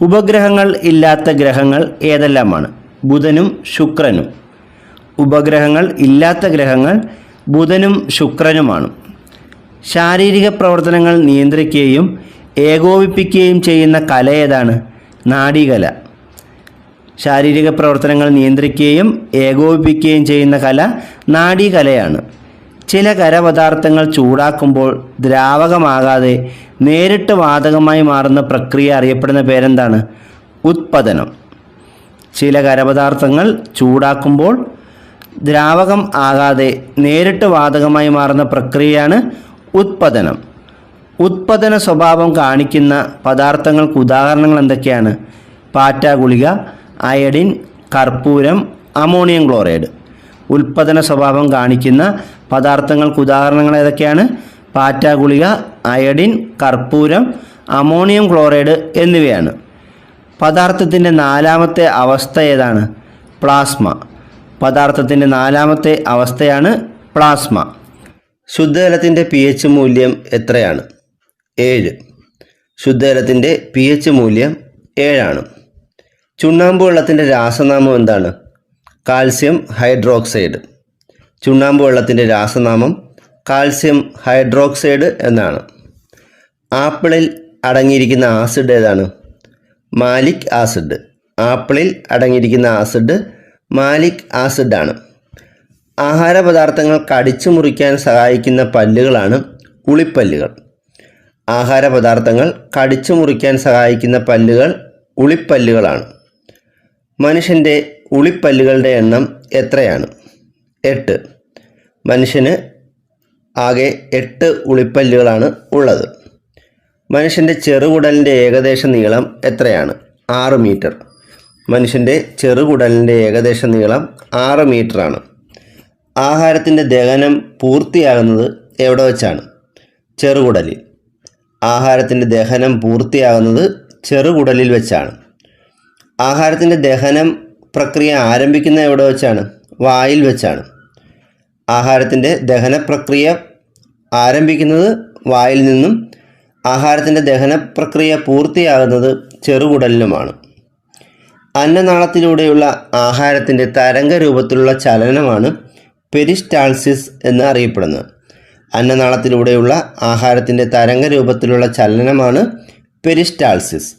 ഉപഗ്രഹങ്ങൾ ഇല്ലാത്ത ഗ്രഹങ്ങൾ ഏതെല്ലാമാണ്? ബുധനും ശുക്രനും. ഉപഗ്രഹങ്ങൾ ഇല്ലാത്ത ഗ്രഹങ്ങൾ ബുധനും ശുക്രനുമാണ്. ശാരീരിക പ്രവർത്തനങ്ങൾ നിയന്ത്രിക്കുകയും ഏകോപിപ്പിക്കുകയും ചെയ്യുന്ന കല ഏതാണ് നാഡീകല ശാരീരിക പ്രവർത്തനങ്ങൾ നിയന്ത്രിക്കുകയും ഏകോപിപ്പിക്കുകയും ചെയ്യുന്ന കല നാഡീകലയാണ് ചില കരപദാർത്ഥങ്ങൾ ചൂടാക്കുമ്പോൾ ദ്രാവകമാകാതെ നേരിട്ട് വാതകമായി മാറുന്ന പ്രക്രിയ അറിയപ്പെടുന്ന പേരെന്താണ്? ഉത്പതനം ചില കരപദാർത്ഥങ്ങൾ ചൂടാക്കുമ്പോൾ ദ്രാവകം ആകാതെ നേരിട്ട് വാതകമായി മാറുന്ന പ്രക്രിയയാണ് ഉത്പതനം ഉത്പതന സ്വഭാവം കാണിക്കുന്ന പദാർത്ഥങ്ങൾക്ക് ഉദാഹരണങ്ങൾ എന്തൊക്കെയാണ്? പാറ്റ ഗുളിക അയഡിൻ കർപ്പൂരം അമോണിയം ക്ലോറൈഡ്. ഉൽപ്പതന സ്വഭാവം കാണിക്കുന്ന പദാർത്ഥങ്ങൾക്ക് ഉദാഹരണങ്ങൾ ഏതൊക്കെയാണ്? പാറ്റ ഗുളിക അയഡിൻ കർപ്പൂരം അമോണിയം ക്ലോറൈഡ് എന്നിവയാണ്. പദാർത്ഥത്തിന്റെ നാലാമത്തെ അവസ്ഥ ഏതാണ്? പ്ലാസ്മ. പദാർത്ഥത്തിന്റെ നാലാമത്തെ അവസ്ഥയാണ് പ്ലാസ്മ. ശുദ്ധജലത്തിന്റെ പി എച്ച് മൂല്യം എത്രയാണ്? ഏഴ്. ശുദ്ധജലത്തിന്റെ പി എച്ച് മൂല്യം ഏഴാണ്. ചുണ്ണാമ്പ് വെള്ളത്തിന്റെ രാസനാമം എന്താണ്? Calcium hydroxide. ചുണ്ണാമ്പ് വെള്ളത്തിന്റെ രാസനാമം കാൽസ്യം ഹൈഡ്രോക്സൈഡ് എന്നാണ്. ആപ്പിളിൽ അടങ്ങിയിരിക്കുന്ന ആസിഡ് ഏതാണ്? Malic acid. ആപ്പിളിൽ അടങ്ങിയിരിക്കുന്ന ആസിഡ് മാലിക് ആസിഡാണ്. ആഹാര പദാർത്ഥങ്ങൾ കടിച്ചു മുറിക്കാൻ സഹായിക്കുന്ന പല്ലുകളാണ് ഉളിപ്പല്ലുകൾ ആഹാര പദാർത്ഥങ്ങൾ കടിച്ചു മുറിക്കാൻ സഹായിക്കുന്ന പല്ലുകൾ ഉളിപ്പല്ലുകളാണ്. മനുഷ്യന്റെ ഉളിപ്പല്ലുകളുടെ എണ്ണം എത്രയാണ്? എട്ട്. മനുഷ്യന് ആകെ എട്ട് ഉളിപ്പല്ലുകളാണ് ഉള്ളത്. മനുഷ്യന്റെ ചെറുകുടലിന്റെ ഏകദേശ നീളം എത്രയാണ്? ആറ് മീറ്റർ. മനുഷ്യന്റെ ചെറുകുടലിന്റെ ഏകദേശ നീളം ആറ് മീറ്ററാണ്. ആഹാരത്തിന്റെ ദഹനം പൂർത്തിയാകുന്നത് എവിടെ വച്ചാണ്? ചെറുകുടലിൽ. ആഹാരത്തിന്റെ ദഹനം പൂർത്തിയാകുന്നത് ചെറുകുടലിൽ വെച്ചാണ്. ആഹാരത്തിന്റെ ദഹനം പ്രക്രിയ ആരംഭിക്കുന്ന എവിടെ വെച്ചാണ്? വായിൽ വെച്ചാണ്. ആഹാരത്തിന്റെ ദഹന പ്രക്രിയ ആരംഭിക്കുന്നത് വായിൽ നിന്നും ആഹാരത്തിന്റെ ദഹന പ്രക്രിയ പൂർത്തിയാകുന്നത് ചെറുകുടലിലുമാണ്. അന്നനാളത്തിലൂടെയുള്ള ആഹാരത്തിന്റെ തരംഗ രൂപത്തിലുള്ള ചലനമാണ് പെരിസ്റ്റാൾസിസ് എന്ന് അറിയപ്പെടുന്നത്. അന്നനാളത്തിലൂടെയുള്ള ആഹാരത്തിന്റെ തരംഗ രൂപത്തിലുള്ള ചലനമാണ് പെരിസ്റ്റാൾസിസ്.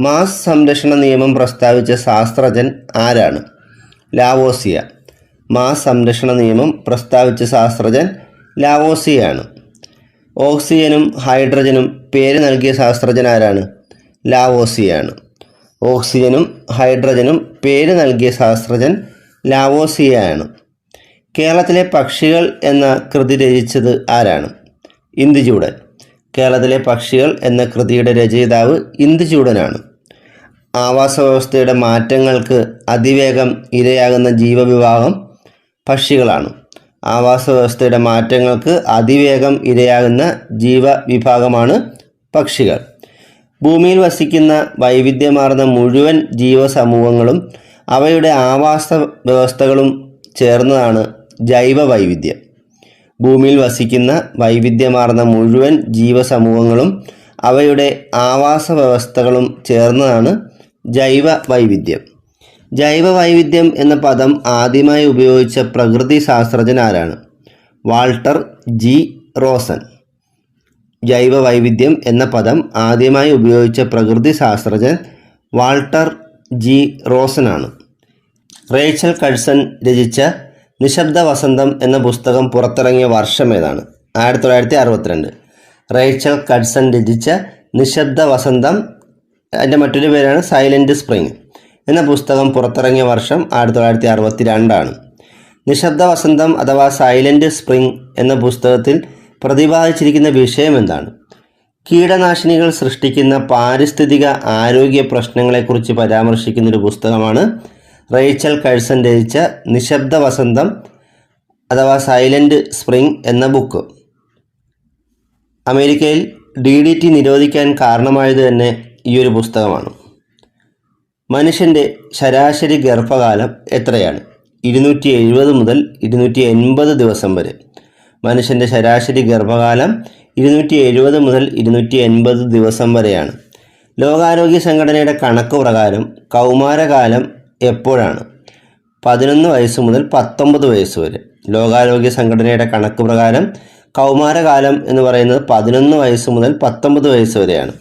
മാസ് സംരക്ഷണ നിയമം പ്രസ്താവിച്ച ശാസ്ത്രജ്ഞൻ ആരാണ്? ലാവോസിയ. മാസ് സംരക്ഷണ നിയമം പ്രസ്താവിച്ച ശാസ്ത്രജ്ഞൻ ലാവോസിയാണ്. ഓക്സിജനും ഹൈഡ്രജനും പേര് നൽകിയ ശാസ്ത്രജ്ഞൻ ആരാണ്? ലാവോസിയാണ്. ഓക്സിജനും ഹൈഡ്രജനും പേര് നൽകിയ ശാസ്ത്രജ്ഞൻ ലാവോസിയാണ്. കേരളത്തിലെ പക്ഷികൾ എന്ന കൃതി രചിച്ചത് ആരാണ്? ഇന്ദുചൂടൻ. കേരളത്തിലെ പക്ഷികൾ എന്ന കൃതിയുടെ രചയിതാവ് ഇന്ദുചൂടനാണ്. ആവാസ വ്യവസ്ഥയുടെ മാറ്റങ്ങൾക്ക് അതിവേഗം ഇരയാകുന്ന ജീവവിഭാഗം പക്ഷികളാണ്. ആവാസ വ്യവസ്ഥയുടെ മാറ്റങ്ങൾക്ക് അതിവേഗം ഇരയാകുന്ന ജീവവിഭാഗമാണ് പക്ഷികൾ. ഭൂമിയിൽ വസിക്കുന്ന വൈവിധ്യമാർന്ന മുഴുവൻ ജീവസമൂഹങ്ങളും അവയുടെ ആവാസ വ്യവസ്ഥകളും ചേർന്നതാണ് ജൈവ വൈവിധ്യം ഭൂമിയിൽ വസിക്കുന്ന വൈവിധ്യമാർന്ന മുഴുവൻ ജീവസമൂഹങ്ങളും അവയുടെ ആവാസ വ്യവസ്ഥകളും ചേർന്നതാണ് ജൈവ വൈവിധ്യം ജൈവ വൈവിധ്യം എന്ന പദം ആദ്യമായി ഉപയോഗിച്ച പ്രകൃതി ശാസ്ത്രജ്ഞൻ ആരാണ്? Walter G. റോസൻ. ജൈവ വൈവിധ്യം എന്ന പദം ആദ്യമായി ഉപയോഗിച്ച പ്രകൃതി ശാസ്ത്രജ്ഞൻ വാൾട്ടർ ജി. റോസനാണ്. റേച്ചൽ കഴ്സൺ രചിച്ച നിശബ്ദ വസന്തം എന്ന പുസ്തകം പുറത്തിറങ്ങിയ വർഷം ഏതാണ്? ആയിരത്തി തൊള്ളായിരത്തി അറുപത്തിരണ്ട് റേച്ചൽ കഡ്സൺ രചിച്ച നിശബ്ദ വസന്തം അതിന്റെ മറ്റൊരു പേരാണ് സൈലന്റ് സ്പ്രിങ് എന്ന പുസ്തകം പുറത്തിറങ്ങിയ വർഷം ആയിരത്തി തൊള്ളായിരത്തി അറുപത്തി രണ്ടാണ് നിശബ്ദ വസന്തം അഥവാ സൈലന്റ് സ്പ്രിങ് എന്ന പുസ്തകത്തിൽ പ്രതിപാദിച്ചിരിക്കുന്ന വിഷയം എന്താണ്? കീടനാശിനികൾ സൃഷ്ടിക്കുന്ന പാരിസ്ഥിതിക ആരോഗ്യ പ്രശ്നങ്ങളെക്കുറിച്ച് പരാമർശിക്കുന്ന ഒരു പുസ്തകമാണ് റേച്ചൽ കഴ്സൺ രചിച്ച നിശബ്ദ വസന്തം അഥവാ സൈലന്റ് സ്പ്രിംഗ് എന്ന ബുക്ക്. അമേരിക്കയിൽ ഡി ഡി ടി നിരോധിക്കാൻ കാരണമായത് തന്നെ ഈ ഒരു പുസ്തകമാണ്. മനുഷ്യന്റെ ശരാശരി ഗർഭകാലം എത്രയാണ്? ഇരുന്നൂറ്റി എഴുപത് മുതൽ ഇരുന്നൂറ്റി എൺപത് ദിവസം വരെ. മനുഷ്യന്റെ ശരാശരി ഗർഭകാലം ഇരുന്നൂറ്റി എഴുപത് മുതൽ ഇരുന്നൂറ്റി എൺപത് ദിവസം വരെയാണ്. ലോകാരോഗ്യ സംഘടനയുടെ കണക്ക് പ്രകാരം കൗമാരകാലം എപ്പോഴാണ്? പതിനൊന്ന് വയസ്സ് മുതൽ പത്തൊമ്പത് വയസ്സ് വരെ. ലോകാരോഗ്യ സംഘടനയുടെ കണക്ക് പ്രകാരം കൗമാരകാലം എന്ന് പറയുന്നത് പതിനൊന്ന് വയസ്സ് മുതൽ പത്തൊമ്പത് വയസ്സ് വരെയാണ്.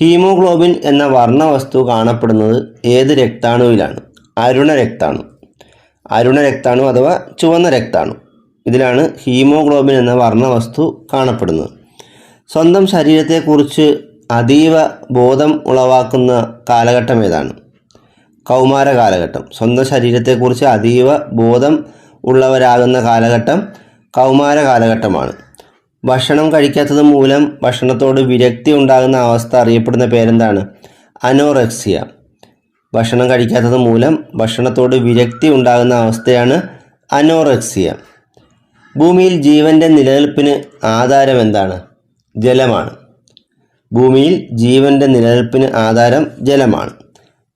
ഹീമോഗ്ലോബിൻ എന്ന വർണവസ്തു കാണപ്പെടുന്നത് ഏത് രക്താണുവിലാണ്? അരുണ രക്താണു. അരുണ രക്താണു അഥവാ ചുവന്ന രക്താണു. ഇതിലാണ് ഹീമോഗ്ലോബിൻ എന്ന വർണവസ്തു കാണപ്പെടുന്നത്. സ്വന്തം ശരീരത്തെക്കുറിച്ച് അതീവ ബോധം ഉളവാക്കുന്ന കാലഘട്ടം ഏതാണ്? കൗമാര കാലഘട്ടം. സ്വന്തം ശരീരത്തെക്കുറിച്ച് അതീവ ബോധം ഉള്ളവരാകുന്ന കാലഘട്ടം കൗമാര കാലഘട്ടമാണ്. ഭക്ഷണം കഴിക്കാത്തത് മൂലം ഭക്ഷണത്തോട് വിരക്തി ഉണ്ടാകുന്ന അവസ്ഥ അറിയപ്പെടുന്ന പേരെന്താണ്? അനോറെക്സിയ. ഭക്ഷണം കഴിക്കാത്തത് മൂലം ഭക്ഷണത്തോട് വിരക്തി ഉണ്ടാകുന്ന അവസ്ഥയാണ് അനോറെക്സിയ. ഭൂമിയിൽ ജീവന്റെ നിലനിൽപ്പിന് ആധാരം എന്താണ്? ജലമാണ്. ഭൂമിയിൽ ജീവന്റെ നിലനിൽപ്പിന് ആധാരം ജലമാണ്.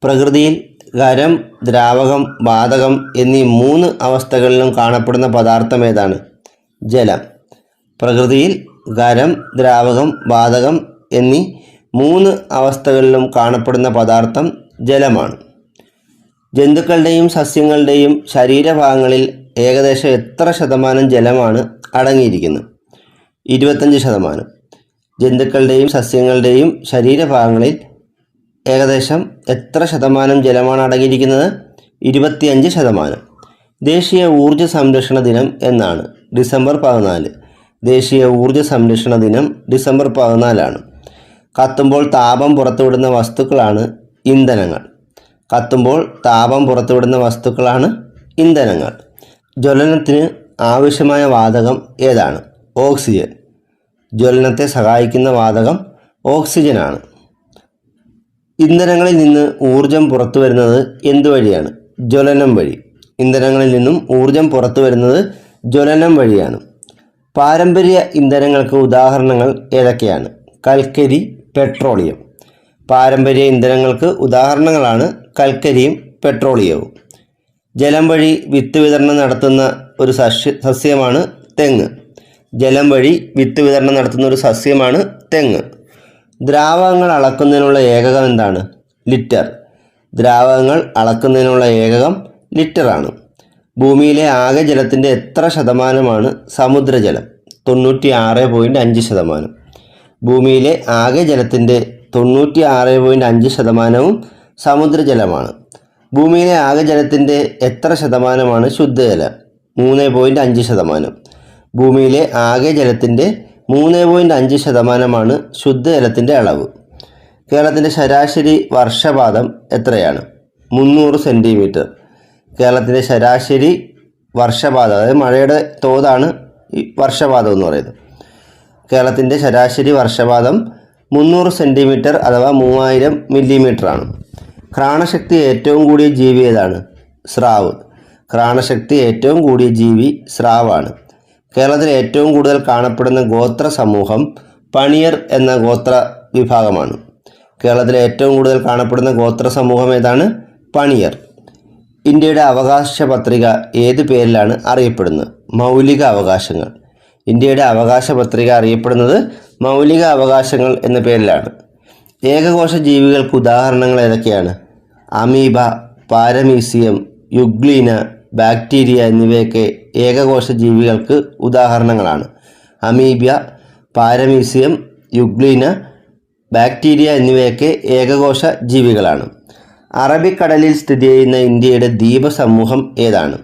പ്രകൃതിയിൽ ഖരം ദ്രാവകം വാതകം എന്നീ മൂന്ന് അവസ്ഥകളിലും കാണപ്പെടുന്ന പദാർത്ഥം ഏതാണ്? ജലം. പ്രകൃതിയിൽ ഖരം ദ്രാവകം വാതകം എന്നീ മൂന്ന് അവസ്ഥകളിലും കാണപ്പെടുന്ന പദാർത്ഥം ജലമാണ്. ജന്തുക്കളുടെയും സസ്യങ്ങളുടെയും ശരീരഭാഗങ്ങളിൽ ഏകദേശം എത്ര ശതമാനം ജലമാണ് അടങ്ങിയിരിക്കുന്നത്? ഇരുപത്തഞ്ച് ശതമാനം. ജന്തുക്കളുടെയും സസ്യങ്ങളുടെയും ശരീരഭാഗങ്ങളിൽ ഏകദേശം എത്ര ശതമാനം ജലമാണ് അടങ്ങിയിരിക്കുന്നത്? ഇരുപത്തിയഞ്ച് ശതമാനം. ദേശീയ ഊർജ സംരക്ഷണ ദിനം എന്നാണ്. ഡിസംബർ പതിനാല്. ദേശീയ ഊർജ സംരക്ഷണ ദിനം ഡിസംബർ പതിനാലാണ്. കത്തുമ്പോൾ താപം പുറത്തുവിടുന്ന വസ്തുക്കളാണ് ഇന്ധനങ്ങൾ. കത്തുമ്പോൾ താപം പുറത്തുവിടുന്ന വസ്തുക്കളാണ് ഇന്ധനങ്ങൾ. ജ്വലനത്തിന് ആവശ്യമായ വാതകം ഏതാണ്? ഓക്സിജൻ. ജ്വലനത്തെ സഹായിക്കുന്ന വാതകം ഓക്സിജനാണ്. ഇന്ധനങ്ങളിൽ നിന്ന് ഊർജം പുറത്തു വരുന്നത് എന്തുവഴിയാണ് ജ്വലനം വഴി. ഇന്ധനങ്ങളിൽ നിന്നും ഊർജം പുറത്തു വരുന്നത് ജ്വലനം വഴിയാണ്. പാരമ്പര്യ ഇന്ധനങ്ങൾക്ക് ഉദാഹരണങ്ങൾ ഏതൊക്കെയാണ്? കൽക്കരി പെട്രോളിയം. പാരമ്പര്യ ഇന്ധനങ്ങൾക്ക് ഉദാഹരണങ്ങളാണ് കൽക്കരിയും പെട്രോളിയവും. ജലം വഴി വിത്ത് വിതരണം നടത്തുന്ന ഒരു സസ്യ സസ്യമാണ് തെങ്ങ്. ജലം വഴി വിത്ത് വിതരണം നടത്തുന്ന ഒരു സസ്യമാണ് തെങ്ങ്. ദ്രാവകങ്ങൾ അളക്കുന്നതിനുള്ള ഏകകം എന്താണ്? ലിറ്റർ. ദ്രാവകങ്ങൾ അളക്കുന്നതിനുള്ള ഏകകം ലിറ്ററാണ് ഭൂമിയിലെ ആകെ ജലത്തിന്റെ എത്ര ശതമാനമാണ് സമുദ്രജലം? തൊണ്ണൂറ്റി ആറ് പോയിന്റ് അഞ്ച് ശതമാനം. ഭൂമിയിലെ ആകെ ജലത്തിന്റെ തൊണ്ണൂറ്റി ആറ് പോയിന്റ് അഞ്ച് ശതമാനവും സമുദ്രജലമാണ്. ഭൂമിയിലെ ആകെ ജലത്തിന്റെ എത്ര ശതമാനമാണ് ശുദ്ധജലം? മൂന്ന് പോയിന്റ് അഞ്ച് ശതമാനം. ഭൂമിയിലെ ആകെ ജലത്തിന്റെ മൂന്ന് പോയിന്റ് അഞ്ച് ശതമാനമാണ് ശുദ്ധജലത്തിന്റെ അളവ്. കേരളത്തിന്റെ ശരാശരി വർഷപാതം എത്രയാണ്? മുന്നൂറ് സെന്റിമീറ്റർ കേരളത്തിന്റെ ശരാശരി വർഷപാതം അതായത് മഴയുടെ തോതാണ് ഈ വർഷപാതം എന്ന് പറയുന്നത്. കേരളത്തിന്റെ ശരാശരി വർഷപാതം മുന്നൂറ് സെന്റിമീറ്റർ അഥവാ മൂവായിരം മില്ലിമീറ്ററാണ് ഘ്രാണശക്തി ഏറ്റവും കൂടിയ ജീവി ഏതാണ്? സ്രാവ്. ഘ്രാണശക്തി ഏറ്റവും കൂടിയ ജീവി സ്രാവാണ്. കേരളത്തിൽ ഏറ്റവും കൂടുതൽ കാണപ്പെടുന്ന ഗോത്ര സമൂഹം പണിയർ എന്ന ഗോത്ര വിഭാഗമാണ്. കേരളത്തിലെ ഏറ്റവും കൂടുതൽ കാണപ്പെടുന്ന ഗോത്ര സമൂഹം ഏതാണ്? പണിയർ. ഇന്ത്യയുടെ അവകാശ പത്രിക ഏത് പേരിലാണ് അറിയപ്പെടുന്നത്? മൗലിക അവകാശങ്ങൾ. ഇന്ത്യയുടെ അവകാശ പത്രിക അറിയപ്പെടുന്നത് മൗലിക അവകാശങ്ങൾ എന്ന പേരിലാണ്. ഏകകോശ ജീവികൾക്ക് ഉദാഹരണങ്ങൾ ഏതൊക്കെയാണ്? അമീബ പാരമീസിയം യുഗ്ലീന ബാക്ടീരിയ എന്നിവയൊക്കെ ഏകകോശ ജീവികൾക്ക് ഉദാഹരണങ്ങളാണ്. അമീബ പാരമീസിയം യുഗ്ലീന ബാക്ടീരിയ എന്നിവയൊക്കെ ഏകകോശ ജീവികളാണ് അറബിക്കടലിൽ സ്ഥിതി ചെയ്യുന്ന ഇന്ത്യയുടെ ദ്വീപ സമൂഹം ഏതാണ്?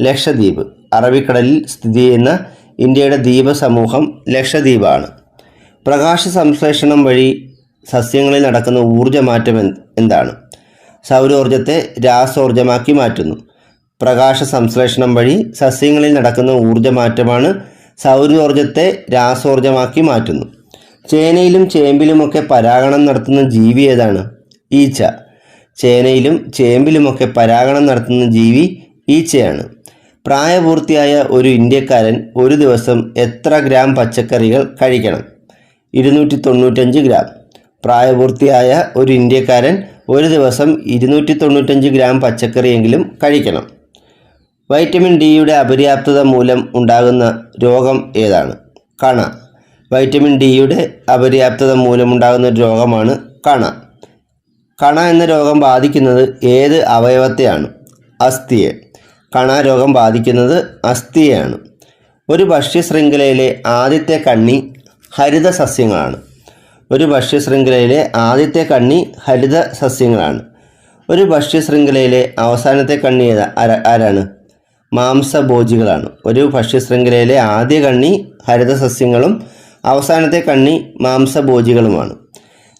ലക്ഷദ്വീപ്. അറബിക്കടലിൽ സ്ഥിതി ചെയ്യുന്ന ഇന്ത്യയുടെ ദ്വീപ സമൂഹം ലക്ഷദ്വീപാണ്. പ്രകാശ സംശ്ലേഷണം വഴി സസ്യങ്ങളിൽ നടക്കുന്ന ഊർജമാറ്റം എന്താണ്? സൗരോർജത്തെ രാസോർജമാക്കി മാറ്റുന്നു. പ്രകാശ സംശ്ലേഷണം വഴി സസ്യങ്ങളിൽ നടക്കുന്ന ഊർജമാറ്റമാണ് സൗരോർജത്തെ രാസോർജമാക്കി മാറ്റുന്നു. ചേനയിലും ചേമ്പിലുമൊക്കെ പരാഗണം നടത്തുന്ന ജീവി ഏതാണ്? ഈച്ച. ചേനയിലും ചേമ്പിലുമൊക്കെ പരാഗണം നടത്തുന്ന ജീവി ഈച്ചയാണ്. പ്രായപൂർത്തിയായ ഒരു ഇന്ത്യക്കാരൻ ഒരു ദിവസം എത്ര ഗ്രാം പച്ചക്കറികൾ കഴിക്കണം? ഇരുന്നൂറ്റി തൊണ്ണൂറ്റഞ്ച് ഗ്രാം. പ്രായപൂർത്തിയായ ഒരു ഇന്ത്യക്കാരൻ ഒരു ദിവസം ഇരുന്നൂറ്റി തൊണ്ണൂറ്റഞ്ച് ഗ്രാം പച്ചക്കറിയെങ്കിലും കഴിക്കണം. വൈറ്റമിൻ ഡിയുടെ അപര്യാപ്തത മൂലം ഉണ്ടാകുന്ന രോഗം ഏതാണ്? കണ. വൈറ്റമിൻ ഡിയുടെ അപര്യാപ്തത മൂലമുണ്ടാകുന്ന ഒരു രോഗമാണ് കണ. കണ എന്ന രോഗം ബാധിക്കുന്നത് ഏത് അവയവത്തെയാണ്? അസ്ഥിയെ. കണ രോഗം ബാധിക്കുന്നത് അസ്ഥിയെയാണ്. ഒരു ഭക്ഷ്യശൃംഖലയിലെ ആദ്യത്തെ കണ്ണി ഹരിത സസ്യങ്ങളാണ് ഒരു ഭക്ഷ്യശൃംഖലയിലെ ആദ്യത്തെ കണ്ണി ഹരിത സസ്യങ്ങളാണ് ഒരു ഭക്ഷ്യശൃംഖലയിലെ അവസാനത്തെ കണ്ണി ഏതാ? ആരാ- ആരാണ്? മാംസഭോജികളാണ്. ഒരു ഭക്ഷ്യശൃംഖലയിലെ ആദ്യ കണ്ണി ഹരിതസസ്യങ്ങളും അവസാനത്തെ കണ്ണി മാംസഭോജികളുമാണ്.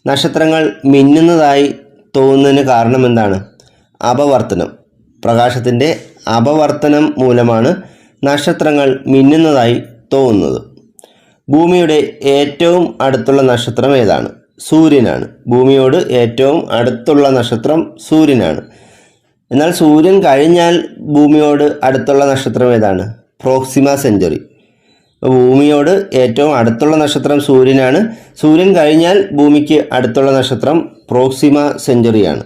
നക്ഷത്രങ്ങൾ മിന്നുന്നതായി തോന്നുന്നതിന് കാരണം എന്താണ്? അപവർത്തനം. പ്രകാശത്തിന്റെ അപവർത്തനം മൂലമാണ് നക്ഷത്രങ്ങൾ മിന്നുന്നതായി തോന്നുന്നത്. ഭൂമിയുടെ ഏറ്റവും അടുത്തുള്ള നക്ഷത്രം ഏതാണ്? സൂര്യനാണ്. ഭൂമിയോട് ഏറ്റവും അടുത്തുള്ള നക്ഷത്രം സൂര്യനാണ്. എന്നാൽ സൂര്യൻ കഴിഞ്ഞാൽ ഭൂമിയോട് അടുത്തുള്ള നക്ഷത്രം ഏതാണ്? പ്രോക്സിമ സെഞ്ചുറി ഭൂമിയോട് ഏറ്റവും അടുത്തുള്ള നക്ഷത്രം സൂര്യനാണ്. സൂര്യൻ കഴിഞ്ഞാൽ ഭൂമിക്ക് അടുത്തുള്ള നക്ഷത്രം പ്രോക്സിമ സെഞ്ചുറിയാണ്